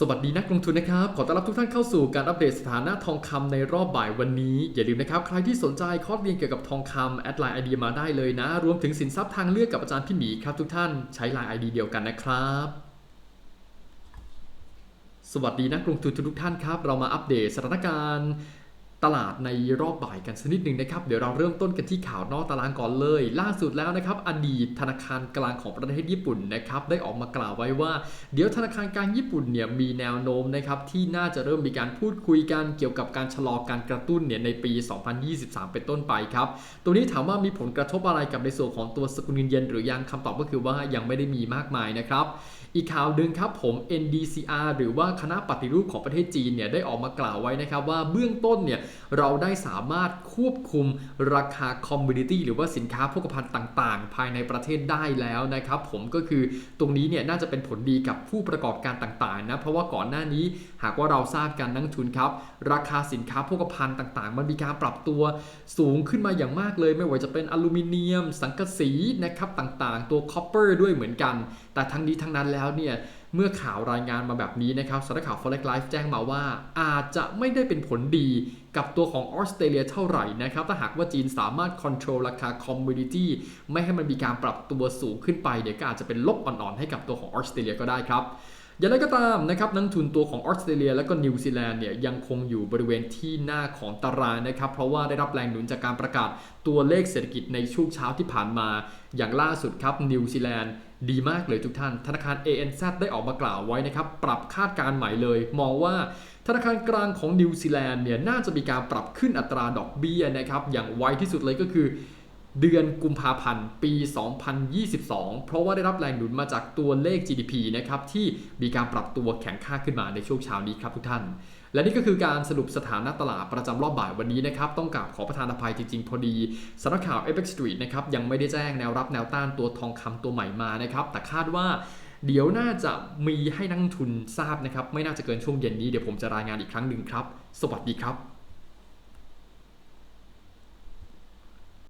สวัสดีนักลงทุนนะครับ ขอต้อนรับทุกท่านเข้าสู่การอัปเดตสถานะทองคำในรอบบ่ายวันนี้ อย่าลืมนะครับ ใครที่สนใจคอร์สเรียนเกี่ยวกับทองคำแอดไลน์ไอเดียมาได้เลยนะ รวมถึงสินทรัพย์ทางเลือกกับอาจารย์พี่หมีครับทุกท่านใช้ไลน์ไอเดียเดียวกันนะครับสวัสดีนักลงทุนทุกท่านครับ เรามาอัปเดตสถานการณ์ ตลาดในรอบบ่ายกันสักนิดหนึ่งนะครับ เดี๋ยวเราเริ่มต้นกันที่ข่าวนอกตารางก่อนเลย ล่าสุดแล้วนะครับ อดีตธนาคารกลางของประเทศญี่ปุ่นนะครับได้ออกมากล่าวไว้ว่า เดี๋ยวธนาคารกลางญี่ปุ่นเนี่ยมีแนวโน้มนะครับที่น่าจะเริ่มมีการพูดคุยกันเกี่ยวกับการชะลอการกระตุ้นเนี่ยในปี 2023 เป็นต้นไปครับตัวนี้ถามว่ามีผลกระทบอะไรกับในส่วนของตัวสกุลเงินเยนหรือยังคำตอบก็คือว่ายังไม่ได้มีมากมายนะครับอีกข่าวหนึ่งครับผม NDCR หรือว่าคณะปฏิรูปของประเทศจีนเนี่ยได้ออกมากล่าวไว้นะครับว่าเบื้องต้นเนี่ยเราได้สามารถควบคุมราคาคอมมูนิตี้หรือว่าสินค้าโภคภัณฑ์ต่างๆ ภายในประเทศได้แล้วนะครับ ผมก็คือตรงนี้เนี่ยน่าจะเป็นผลดีกับผู้ประกอบการต่างๆนะเพราะว่าก่อนหน้านี้หากว่าเราทราบกันนักทุนครับ ราคาสินค้าโภคภัณฑ์ต่างๆ มันมีการปรับตัวสูงขึ้นมาอย่างมากเลย ไม่ว่าจะเป็นอลูมิเนียม สังกะสีนะครับต่างๆ ตัวคอปเปอร์ด้วยเหมือนกัน แต่ทั้งนี้ทั้งนั้นแล้วเนี่ย เมื่อข่าวรายงานมาแบบนี้นะครับสำนักข่าว Forex Life แจ้งมาว่า อาจจะไม่ได้เป็นผลดีกับตัวของออสเตรเลียเท่าไหร่นะครับถ้าหากว่าจีนสามารถควบคุมราคาคอมมูนิตี้ไม่ให้มันมีการปรับตัวสูงขึ้นไปเดี๋ยวก็อาจจะเป็นลบอ่อนๆให้กับตัวของออสเตรเลียก็ได้ครับอย่างไรก็ตามนะครับนักทุนตัวของออสเตรเลียและก็นิวซีแลนด์เนี่ยยังคงอยู่บริเวณที่หน้าของตารางนะครับ เพราะว่าได้รับแรงหนุนจากการประกาศตัวเลขเศรษฐกิจในช่วงเช้าที่ผ่านมา อย่างล่าสุดครับนิวซีแลนด์ ดีมากเลยทุกท่าน ธนาคาร ANZ ได้ออกมากล่าวไว้นะครับ ปรับคาดการณ์ใหม่เลย มองว่าธนาคารกลางของนิวซีแลนด์เนี่ยน่าจะมีการปรับขึ้นอัตราดอกเบี้ยนะครับ อย่างไวที่สุดเลยก็คือ เดือนกุมภาพันธ์ ปี 2022 เพราะว่าได้รับแรงหนุนมาจากตัวเลข GDP นะครับที่มีการปรับตัวแข็งค่าขึ้นมาในช่วงเช้านี้ครับทุกท่าน และนี่ก็คือการสรุปสถานะตลาดประจำรอบบ่ายวันนี้นะครับ ต้องกราบขอประทานอภัยจริงๆ พอดีสำนักข่าว Apex Street นะครับยังไม่ได้แจ้งแนวรับแนวต้านตัวทองคำตัวใหม่มานะครับแต่คาดว่าเดี๋ยวน่าจะมีให้นักทุนทราบนะครับไม่น่าจะเกินช่วงเย็นนี้เดี๋ยวผมจะรายงานอีกครั้งหนึ่งครับ สวัสดีครับ